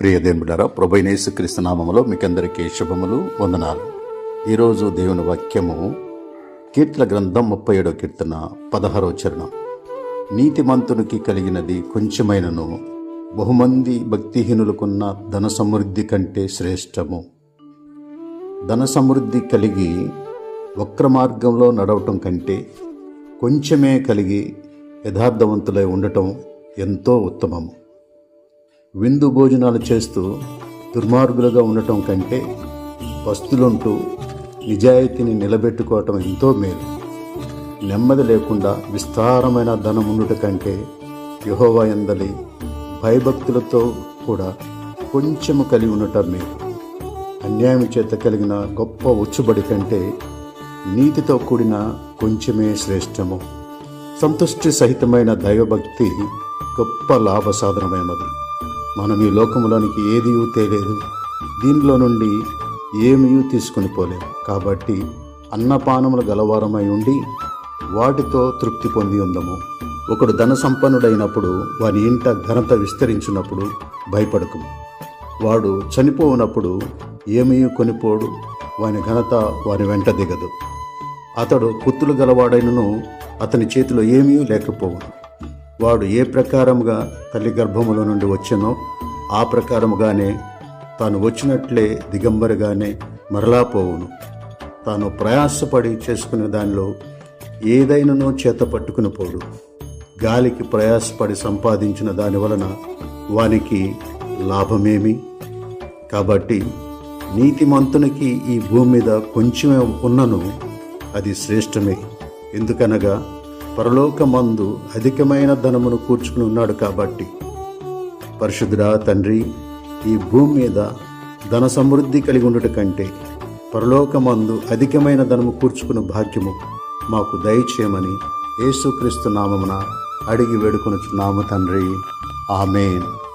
ప్రియ దేవుడారా ప్రభైనేసు క్రీస్తు నామములో మీకందరికీ శుభములు వందనాలు. ఈరోజు దేవుని వాక్యము కీర్తన గ్రంథం ముప్పై ఏడో కీర్తన పదహారో చరణం. నీతిమంతునికి కలిగినది కొంచెమైనను బహుమంది భక్తిహీనులకున్న ధన సమృద్ధి కంటే శ్రేష్టము. ధన సమృద్ధి కలిగి వక్ర మార్గంలో నడవటం కంటే కొంచెమే కలిగి యథార్థవంతులై ఉండటం ఎంతో ఉత్తమము. విందు భోజనాలు చేస్తూ దుర్మార్గులుగా ఉండటం కంటే వస్తులుంటూ నిజాయితీని నిలబెట్టుకోవటం ఎంతో మేలు. నెమ్మది లేకుండా విస్తారమైన ధనం ఉండుట కంటే యహోవా ఎందలి భయభక్తులతో కూడా కొంచెము కలిగి ఉండటం మేలు. అన్యాయం చేత కలిగిన గొప్ప ఉచ్చుబడి కంటే నీతితో కూడిన కొంచెమే శ్రేష్టము. సంతుష్టి సహితమైన దైవభక్తి గొప్ప లాభ సాధనమైనది మనం ఈ లోకంలోనికి ఏది తేలేదు. దీనిలో నుండి ఏమీ తీసుకుని పోలేము కాబట్టి అన్నపానములు గలవారమై ఉండి వాటితో తృప్తి పొంది ఉందము. ఒకడు ధన సంపన్నుడైనప్పుడు వాని ఇంట ఘనత విస్తరించినప్పుడు భయపడకము. వాడు చనిపోవునప్పుడు ఏమీ కొనిపోడు. వాని ఘనత వాని వెంట దిగదు. అతడు పుత్తులు గలవాడైనను అతని చేతిలో ఏమీ లేకపోవును. వాడు ఏ ప్రకారముగా తల్లి గర్భములో నుండి వచ్చనో ఆ ప్రకారముగానే తాను వచ్చినట్లే దిగంబరిగానే మరలా పోవును. తాను ప్రయాసపడి చేసుకునే దానిలో ఏదైనానో చేత పట్టుకుని పోడు. గాలికి ప్రయాసపడి సంపాదించిన దాని వలన వానికి లాభమేమి? కాబట్టి నీతిమంతునికి ఈ భూమి మీద కొంచెమే ఉన్నను అది శ్రేష్టమే. ఎందుకనగా పరలోకమందు అధికమైన ధనమును కూర్చుకుని ఉన్నాడు కాబట్టి పరిశుద్ధుడా తండ్రి ఈ భూమి మీద ధన సమృద్ధి కలిగి ఉండట కంటే పరలోకమందు అధికమైన ధనము కూర్చుకున్న భాగ్యము మాకు దయచేయమని యేసుక్రీస్తు నామమున అడిగి వేడుకొనుచున్నాము తండ్రి. ఆమెన్.